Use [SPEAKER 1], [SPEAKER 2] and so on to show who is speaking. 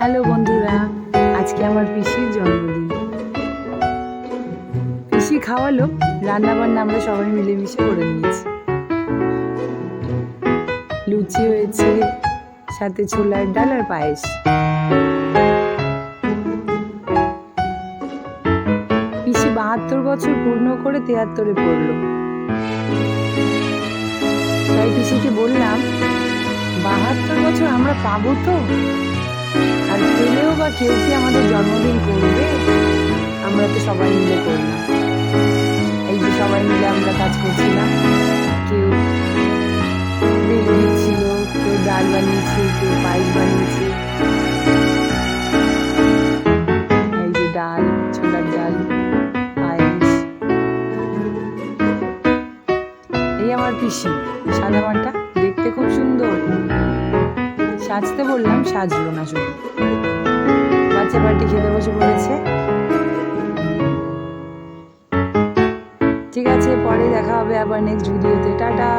[SPEAKER 1] Hello বন্ধুরা, আজকে আমার পিসির জন্মদিন। পিসি খাওয়ালো রান্না বান্না আমরা সবাই মিলেমিশে করে নিয়েছি। লুচি হয়েছে, সাথে ছোলার ডাল আর পায়েস। পিসি বাহাত্তর বছর পূর্ণ করে তিয়াত্তরে পড়ল। তাই পিসিকে বললাম, বাহাত্তর বছর আমরা পাবো তো? আর পেলেও বা কেউ কি আমাদের জন্মদিন করবে? আমরা তো সবাই মিলে করলাম। এই যে সবাই মিলে আমরা কাজ করছিলাম। কেউ বেল দিচ্ছিল, কেউ ডাল বানিয়েছে, কেউ পায়েস বানিয়েছে। এই যে ডাল, ছোলার ডাল, পায়েস। এই আমার পিসি, সাদা মাটা দেখতে খুব সুন্দর। সাজতে বললাম, সাজলো না শুধু বাচ্চা পার্টি খেতে বসে পড়েছে। ঠিক আছে, পরে দেখা হবে আবার নেক্সট ভিডিওতে টাটা।